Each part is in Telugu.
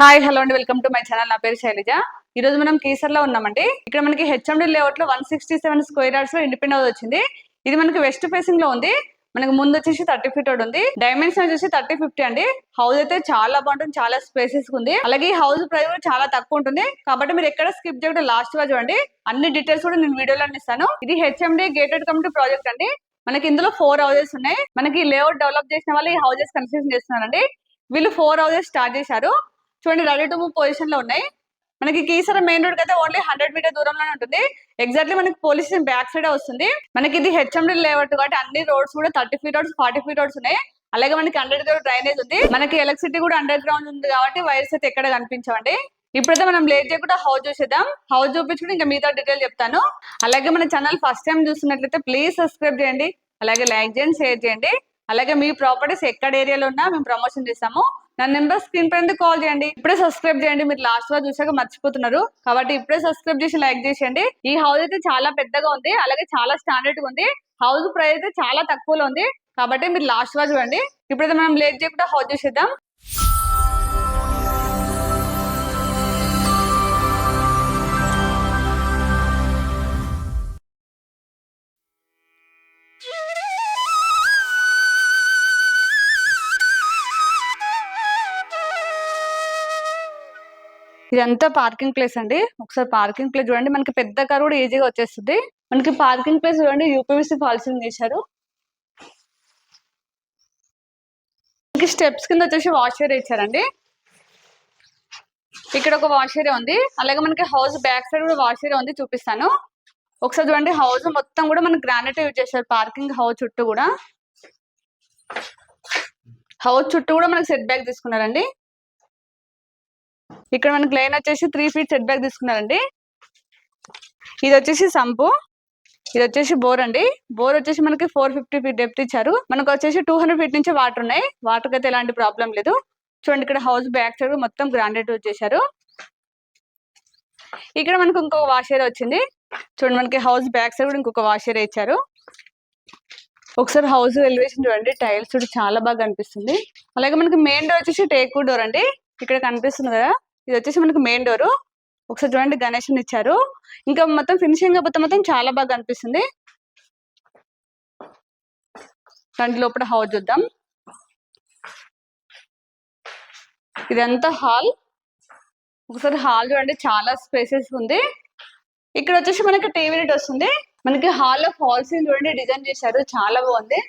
హాయ్ హలో అండి. Welcome to my channel. నా పేరు శైలజ. ఈ రోజు మనం కేసర్లో ఉన్నామండి. ఇక్కడ మనకి హెచ్ఎండి లేఅవుట్లో వన్ సిక్స్టీ సెవెన్ స్క్వేర్ యార్డ్స్లో ఇండిపెండెంట్ హౌస్ వచ్చింది. ఇది మనకి వెస్ట్ ఫేసింగ్లో ఉంది. మనకి ముందు వచ్చేసి థర్టీ ఫీట్ ఉంది. డైమెన్షన్ వచ్చేసి థర్టీ ఫిఫ్టీ అండి. హౌస్ అయితే చాలా బాగుంటుంది చాలా స్పేసెస్ ఉంది. అలాగే ఈ హౌస్ ప్రైస్ కూడా చాలా తక్కువ ఉంటుంది. కాబట్టి మీరు ఎక్కడ స్కిప్ చేయకుండా లాస్ట్గా చూడండి. అన్ని డీటెయిల్స్ కూడా నేను వీడియోలో ఇస్తాను ఇది హెచ్ఎండి గేటెడ్ కమిటీ ప్రాజెక్ట్ అండి. మనకి ఇందులో ఫోర్ హౌసెస్ ఉన్నాయి. మనకి లేఅవుట్ డెవలప్ చేసిన వాళ్ళు ఈ హౌసెస్ కన్స్ట్రక్షన్ చేస్తున్నారండి. వీళ్ళు ఫోర్ హౌసెస్ స్టార్ట్ చేశారు. చూడండి రెడీ టు మూవ్ పొజిషన్లో ఉన్నాయి. మనకి కీసర మెయిన్ రోడ్ అయితే ఓన్లీ హండ్రెడ్ మీటర్ దూరంలోనే ఉంటుంది. ఎగ్జాక్ట్లీ మనకి పోలీస్ స్టేషన్ బ్యాక్ సైడ్ వస్తుంది. మనకి ఇది హెచ్ఎండి లేవట్ కాబట్టి అన్ని రోడ్స్ కూడా thirty feet roads forty feet roads ఉన్నాయి. అలాగే మనకి అండర్ గ్రౌండ్ డ్రైనేజ్ ఉంది. మనకి ఎలక్ట్రిసిటీ కూడా అండర్ గ్రౌండ్ ఉంది కాబట్టి వైర్స్ అయితే ఎక్కడ కనిపించవండి. ఇప్పుడైతే మనం లేట్ చేయకుండా హౌస్ చూసేద్దాం. హౌస్ చూపించుకుని ఇంకా మిగతా డీటెయిల్ చెప్తాను. అలాగే మన ఛానల్ ఫస్ట్ టైం చూస్తున్నట్లయితే ప్లీజ్ సబ్స్క్రైబ్ చేయండి. అలాగే లైక్ చేయండి షేర్ చేయండి. అలాగే మీ ప్రాపర్టీస్ ఎక్కడ ఏరియాలో ఉన్నా మేము ప్రమోషన్ చేస్తాము. నా నెంబర్ స్క్రీన్ పైన కాల్ చేయండి. ఇప్పుడే సబ్స్క్రైబ్ చేయండి. మీరు లాస్ట్లో చూసాక మర్చిపోతున్నారు. కాబట్టి ఇప్పుడే సబ్స్క్రైబ్ చేసి లైక్ చేసేయండి. ఈ హౌస్ అయితే చాలా పెద్దగా ఉంది అలాగే చాలా స్టాండర్డ్ ఉంది. హౌస్ ప్రైస్ అయితే చాలా తక్కువలో ఉంది. కాబట్టి మీరు లాస్ట్లో చూడండి. ఇప్పుడైతే మనం లేట్ చేయకుండా హౌస్ చూసేద్దాం. ఇదంతా పార్కింగ్ ప్లేస్ అండి. ఒకసారి పార్కింగ్ ప్లేస్ చూడండి. మనకి పెద్ద కార్ కూడా ఈజీగా వచ్చేస్తుంది. మనకి పార్కింగ్ ప్లేస్ చూడండి. యూపీవీసీ పాలసీని చేశారు మనకి స్టెప్స్ కింద వచ్చేసి వాష్ ఏరియా ఇచ్చారండి. ఇక్కడ ఒక వాష్ ఏరియా ఉంది. అలాగే మనకి హౌస్ బ్యాక్ సైడ్ కూడా వాష్ ఏరియా ఉంది చూపిస్తాను. ఒకసారి చూడండి. హౌస్ మొత్తం కూడా మనకి గ్రానైట్ యూజ్ చేశారు. పార్కింగ్ హౌస్ చుట్టూ కూడా. హౌస్ చుట్టూ కూడా మనకి సెట్ బ్యాక్ తీసుకున్నారండి. ఇక్కడ మనకి లైన్ వచ్చేసి త్రీ ఫీట్ సెట్ బ్యాక్ తీసుకున్నారండి. ఇది వచ్చేసి సంపు. ఇది వచ్చేసి బోర్ అండి. బోర్ వచ్చేసి మనకి ఫోర్ ఫిఫ్టీ ఫీట్ డెప్త్ ఇచ్చారు. మనకు వచ్చేసి టూ హండ్రెడ్ ఫీట్ నుంచి వాటర్ ఉన్నాయి. వాటర్ అయితే ఎలాంటి ప్రాబ్లం లేదు. చూడండి ఇక్కడ హౌస్ బ్యాక్ సైడ్ మొత్తం గ్రాండెడ్ వచ్చేసారు ఇక్కడ మనకు ఇంకొక వాష్ ఏరియా వచ్చింది. చూడండి మనకి హౌస్ బ్యాక్ సైడ్ కూడా ఇంకొక వాష్ ఏరియా ఇచ్చారు. ఒకసారి హౌస్ ఎలివేషన్ చూడండి. టైల్స్ చూడండి చాలా బాగా కనిపిస్తుంది. అలాగే మనకి మెయిన్ డోర్ వచ్చేసి టేక్ డోర్ అండి. ఇక్కడ కనిపిస్తుంది కదా. ఇది వచ్చేసి మనకి మెయిన్ డోర్ ఒకసారి చూడండి గణేషన్ ఇచ్చారు. ఇంకా మొత్తం ఫినిషింగ్ కాకపోతే మొత్తం చాలా బాగా అనిపిస్తుంది. దాంట్లో లోపల హౌస్ చూద్దాం. ఇదంతా హాల్ ఒకసారి హాల్ చూడండి చాలా స్పేసెస్ ఉంది. ఇక్కడ వచ్చేసి మనకి టీవీ యూనిట్ వస్తుంది. మనకి హాల్లో ఫాల్ చూడండి డిజైన్ చేశారు. చాలా బాగుంది.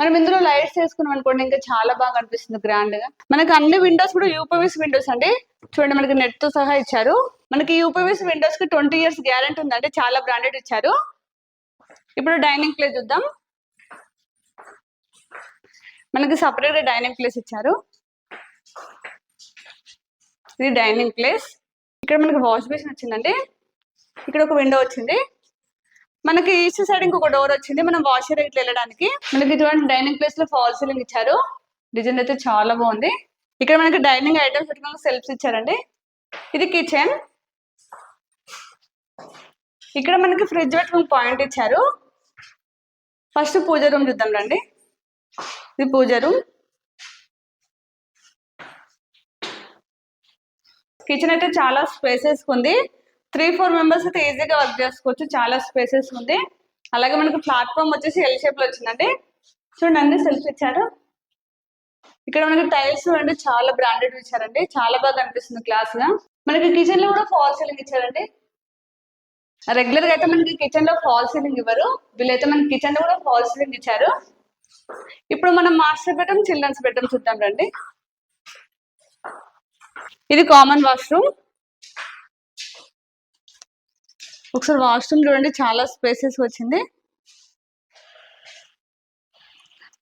మనం ఇందులో లైట్స్ వేసుకున్నాం అనుకోండి ఇంకా చాలా బాగా అనిపిస్తుంది గ్రాండ్గా. మనకి అన్ని విండోస్ కూడా యూపీవీస్ విండోస్ అండి. చూడండి మనకి నెట్తో సహా ఇచ్చారు. మనకి యూపీవీస్ విండోస్కి ట్వంటీ ఇయర్స్ గ్యారంటీ ఉందండి. చాలా బ్రాండెడ్ ఇచ్చారు. ఇప్పుడు డైనింగ్ ప్లేస్ చూద్దాం. మనకి సపరేట్గా డైనింగ్ ప్లేస్ ఇచ్చారు. ఇది డైనింగ్ ప్లేస్ ఇక్కడ మనకి వాష్ బేసిన్ వచ్చిందండి. ఇక్కడ ఒక విండో వచ్చింది. మనకి ఈస్ట్ సైడ్ ఇంకొక డోర్ వచ్చింది. మనం వాషర్ ఇట్లా వెళ్ళడానికి. మనకి ఇటువంటి డైనింగ్ ప్లేస్లో ఫాల్ సీలింగ్ ఇచ్చారు. డిజైన్ అయితే చాలా బాగుంది. ఇక్కడ మనకి డైనింగ్ ఐటమ్స్ పెట్టుకున్న సెల్ఫ్స్ ఇచ్చారండి. ఇది కిచెన్ ఇక్కడ మనకి ఫ్రిడ్జ్ పెట్టుకుని పాయింట్ ఇచ్చారు. ఫస్ట్ పూజ రూమ్ చూద్దాం రండి. ఇది పూజ రూమ్ కిచెన్ అయితే చాలా స్పేసెస్ ఉంది త్రీ ఫోర్ మెంబర్స్ అయితే ఈజీగా వర్క్ చేసుకోవచ్చు. చాలా స్పేసెస్ ఉంది. అలాగే మనకి ప్లాట్ఫామ్ వచ్చేసి ఎల్ షేప్లో వచ్చిందండి. చూడండి అన్ని సెల్ఫ్ ఇచ్చారు. ఇక్కడ మనకి టైల్స్ చూడండి చాలా బ్రాండెడ్ ఇచ్చారండి. చాలా బాగా అనిపిస్తుంది క్లాస్గా మనకి కిచెన్లో కూడా ఫాల్ సీలింగ్ ఇచ్చారండి. రెగ్యులర్గా అయితే మనకి కిచెన్లో ఫాల్ సీలింగ్ ఇవ్వరు. వీళ్ళైతే మనకి కిచెన్లో కూడా ఫాల్ సీలింగ్ ఇచ్చారు. ఇప్పుడు మనం మాస్టర్ బెడ్రూమ్ చిల్డ్రన్స్ బెడ్రూమ్ చూద్దాం రండి. ఇది కామన్ వాష్రూమ్ ఒకసారి వాష్రూమ్ చూడండి చాలా స్పేసెస్ వచ్చింది.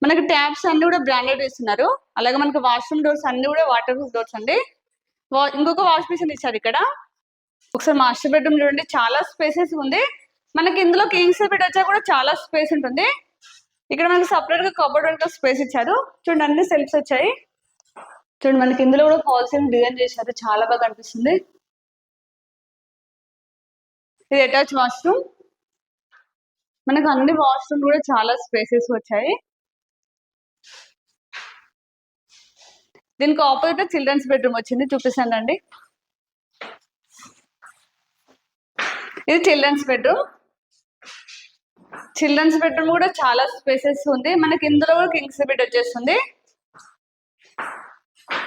మనకి ట్యాప్స్ అన్ని కూడా బ్రాండెడ్ ఇస్తున్నారు. అలాగే మనకి వాష్రూమ్ డోర్స్ అన్ని కూడా వాటర్ ప్రూఫ్ డోర్స్ అండి ఇంకొక వాష్ బేసిన్ ఇచ్చారు ఇక్కడ. ఒకసారి మాస్టర్ బెడ్రూమ్ చూడండి చాలా స్పేసెస్ ఉంది. మనకి ఇందులో కింగ్స్ బెడ్ వచ్చా కూడా చాలా స్పేస్ ఉంటుంది. ఇక్కడ మనకి సపరేట్గా కబోర్డ్ వరకు స్పేస్ ఇచ్చారు. చూడండి అన్ని సెల్ఫ్స్ వచ్చాయి. చూడండి మనకి ఇందులో కూడా ఫాల్స్ డిజైన్ చేశారు. చాలా బాగా అనిపిస్తుంది ఇది అటాచ్ వాష్రూమ్. మనకు అన్ని వాష్రూమ్ కూడా చాలా స్పేసెస్ వచ్చాయి. దీనికి ఆపోజిట్ చిల్డ్రన్స్ బెడ్రూమ్ వచ్చింది. చూపిస్తాను అండి ఇది చిల్డ్రన్స్ బెడ్రూమ్. చిల్డ్రన్స్ బెడ్రూమ్ కూడా చాలా స్పేసెస్ ఉంది. మనకి ఇందులో కూడా కింగ్స్ బెడ్ వచ్చేస్తుంది.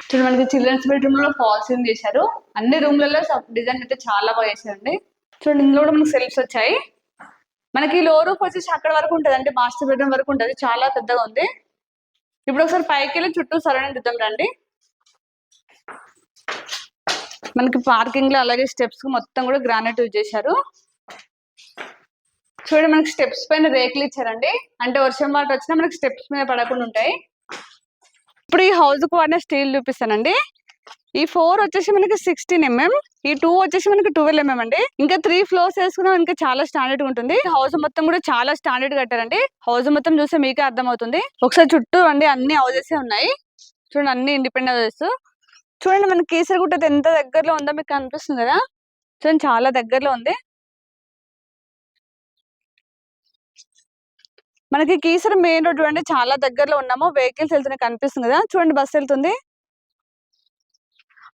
చూడండి మనకి చిల్డ్రన్స్ బెడ్రూమ్లో ఫాల్సింగ్ చేశారు? అన్ని రూమ్లలో డిజైన్ అయితే చాలా బాగా చేశారండి. చూడండి ఇందులో కూడా మనకి సెల్ఫ్స్ వచ్చాయి. మనకి లో రూఫ్ వచ్చేసి అక్కడ వరకు ఉంటుంది అంటే మాస్టర్ బెడ్రూమ్ వరకు ఉంటుంది చాలా పెద్దగా ఉంది. ఇప్పుడు ఒకసారి పైకి వెళ్ళి చుట్టూ సరౌండ్ చూద్దాం రండి. మనకి పార్కింగ్లో అలాగే స్టెప్స్ మొత్తం కూడా గ్రానైట్ యూజ్ చేశారు. చూడండి మనకి స్టెప్స్ పైన రేకులు ఇచ్చారండి. అంటే వర్షం వాటర్ వచ్చినా మనకి స్టెప్స్ మీద పడకుండా ఉంటాయి. ఇప్పుడు ఈ హౌస్కు వాడిన స్టీల్ చూపిస్తానండి. ఈ ఫోర్ వచ్చేసి మనకి సిక్స్టీన్ ఎంఎం ఈ టూ వచ్చేసి మనకి ట్వెల్వ్ ఎంఎం అండి. ఇంకా త్రీ ఫ్లోర్స్ వేసుకున్నాం ఇంకా చాలా స్టాండర్డ్ ఉంటుంది. హౌస్ మొత్తం కూడా చాలా స్టాండర్డ్ కట్టారండి. హౌస్ మొత్తం చూస్తే మీకే అర్థమవుతుంది. ఒకసారి చుట్టూ అండి అన్ని హౌసెస్ ఉన్నాయి. చూడండి అన్ని ఇండిపెండెంట్ హౌసెస్ చూడండి మన కీసరగుట్ట ఎంత దగ్గరలో ఉందో మీకు కనిపిస్తుంది కదా? చూడండి చాలా దగ్గరలో ఉంది. మనకి కీసర మెయిన్ రోడ్ చూడండి చాలా దగ్గరలో ఉన్నాము. వెహికల్స్ వెళ్తున్నాయి కనిపిస్తుంది కదా? చూడండి బస్సు వెళ్తుంది.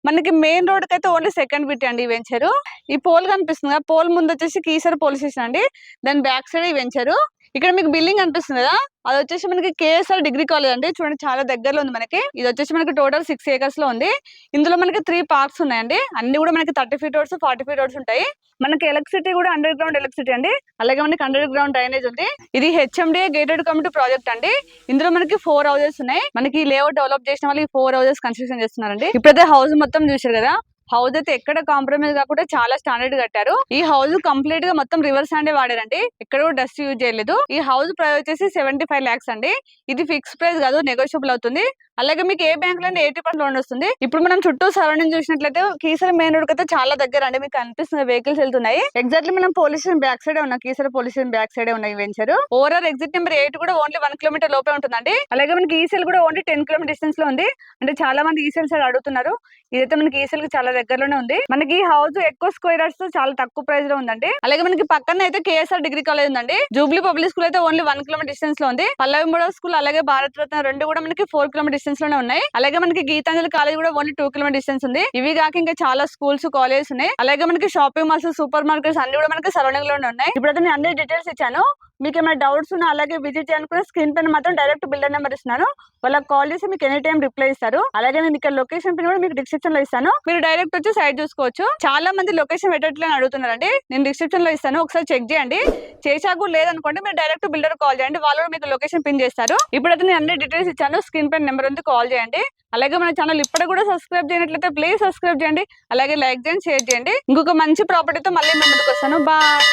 మనకి మెయిన్ రోడ్కి అయితే ఓన్లీ సెకండ్ బిట్ అండి ఈ వెంచరు. ఈ పోల్ కనిపిస్తుంది కదా పోల్ ముందు వచ్చేసి కీసర్ పోలీస్ స్టేషన్ అండి. దాని బ్యాక్ సైడ్ ఈ వెంచరు. ఇక్కడ మీకు బిల్డింగ్ అనిపిస్తుంది కదా? అది వచ్చేసి మనకి కేఎస్ఆర్ డిగ్రీ కాలేజ్ అండి. చూడండి చాలా దగ్గరలో ఉంది మనకి. ఇది వచ్చేసి మనకి టోటల్ సిక్స్ ఏకర్స్లో ఉంది. ఇందులో మనకి త్రీ పార్క్స్ ఉన్నాయండి. అన్ని కూడా మనకి thirty feet roads forty feet roads ఉంటాయి. మనకి ఎలక్ట్రిసిటీ కూడా అండర్ గ్రౌండ్ ఎలక్ట్రిసిటీ అండి. అలాగే మనకి అండర్ గ్రౌండ్ డ్రైనేజ్ ఉంది. ఇది హెచ్ఎండి గేటెడ్ కమిటీ ప్రాజెక్ట్ అండి. ఇందులో మనకి ఫోర్ హౌసెస్ ఉన్నాయి. మనకి లేఅవుట్ డెవలప్ చేసిన వాళ్ళు ఈ ఫోర్ హౌసెస్ కన్స్ట్రక్షన్ చేస్తున్నారండి. ఇప్పుడైతే హౌస్ మొత్తం చూసారు కదా? హౌస్ అయితే ఎక్కడ కాంప్రమైజ్ కాకుండా చాలా స్టాండర్డ్ కట్టారు. ఈ హౌస్ కంప్లీట్గా మొత్తం రివర్స్ హ్యాండే వాడారండి. ఎక్కడ కూడా డస్ట్ యూజ్ చేయలేదు. ఈ హౌస్ ప్రైస్ వచ్చేసి సెవెంటీ ఫైవ్ లాక్స్ అండి. ఇది ఫిక్స్ ప్రైస్ కాదు నెగోషియబుల్ అవుతుంది. అలాగే మీకు ఏ బ్యాంక్లో ఎయిటీ పర్సెంట్ లోన్ వస్తుంది. ఇప్పుడు మనం చుట్టూ సరౌండింగ్ చూసినట్లయితే కీసర మెయిన్ రోడ్ అయితే చాలా దగ్గర అండి. మీకు కనిపిస్తుంది వెహికల్స్ వెళ్తున్నాయి. ఎగ్జాక్ట్లీ మనం పోలీస్ స్టేషన్ బ్యాక్ సైడ్ ఉన్నాం. Keesara police station back side ఉన్నాయి venture. Overall exit number eight కూడా ఓన్లీ వన్ కిలోమీటర్ లోపే ఉంటుందండి. అలాగే మనకి ఈసెల్ కూడా ఓన్లీ టెన్ కిలోమీటర్ డిస్టెన్స్లో ఉంది. అంటే చాలా మంది ఈసెల్ సైడ్ అడుగుతున్నారు. ఇదైతే మనకి ఈసెల్కి చాలా దగ్గరలోనే ఉంది. మనకి హౌస్ ఎక్కువ స్క్వేర్స్తో చాలా తక్కువ ప్రైస్లో ఉందండి. అలాగే మనకి పక్కన అయితే కేఎస్ఆర్ డిగ్రీ కాలేజ్ ఉందండి. జూబ్లీ పబ్లిక్ స్కూల్ అయితే ఓన్లీ వన్ కిలోమీటర్ డిస్టెన్స్లో ఉంది. పల్లవి మూడో స్కూల్ అలాగే భారత్ రత్న రెండు కూడా మనకి ఫోర్ కిలోమీటర్ డిస్టెన్స్లోనే ఉన్నాయి. అలాగే మనకి గీతాంజలి కాలేజ్ కూడా ఓన్లీ టూ కిలోమీటర్ డిస్టెన్స్ ఉంది. ఇవి కాక ఇంకా చాలా స్కూల్స్ కాలేజెస్ ఉన్నాయి. అలాగే మనకి షాపింగ్ మాల్స్ సూపర్ మార్కెట్స్ అన్ని కూడా మనకి సరౌండింగ్లోనే ఉన్నాయి. ఇప్పుడు నేను అన్ని డీటెయిల్స్ ఇచ్చాను. మీకు ఏమైనా డౌట్స్ ఉన్నా అలాగే విజిట్ చేయాలనుకున్న స్క్రీన్ పైన మాత్రం డైరెక్ట్ బిల్డర్ నెంబర్ ఇస్తున్నాను. వాళ్ళకి కాల్ చేసి మీకు ఎనీ టైం రిప్లై ఇస్తారు. అలాగే నేను ఇక్కడ లొకేషన్ పిన్ కూడా మీకు డిస్క్రిప్షన్లో ఇస్తాను. మీరు డైరెక్ట్ వచ్చి సైట్ చూసుకోవచ్చు. చాలా మంది లొకేషన్ పెట్టట్లేదు అడుగుతున్నారండి. నేను డిస్క్రిప్షన్లో ఇస్తాను. ఒకసారి చెక్ చేయండి. చేశాక లేదనుకోండి మీరు డైరెక్ట్ బిల్డర్ కాల్ చేయండి. వాళ్ళు కూడా మీకు లొకేషన్ పిన్ చేస్తారు. ఇప్పుడైతే నేను అన్ని డీటెయిల్స్ ఇచ్చాను. స్క్రీన్ పైన నెంబర్ ఉంది కాల్ చేయండి. అలాగే మన ఛానల్ ఇప్పటికి కూడా సబ్స్క్రైబ్ చేయనట్లయితే ప్లీజ్ సబ్స్క్రైబ్ చేయండి. అలాగే లైక్ చేయండి షేర్ చేయండి. ఇంకొక మంచి ప్రాపర్టీతో మళ్ళీ ముందుకు వస్తాను. బాయ్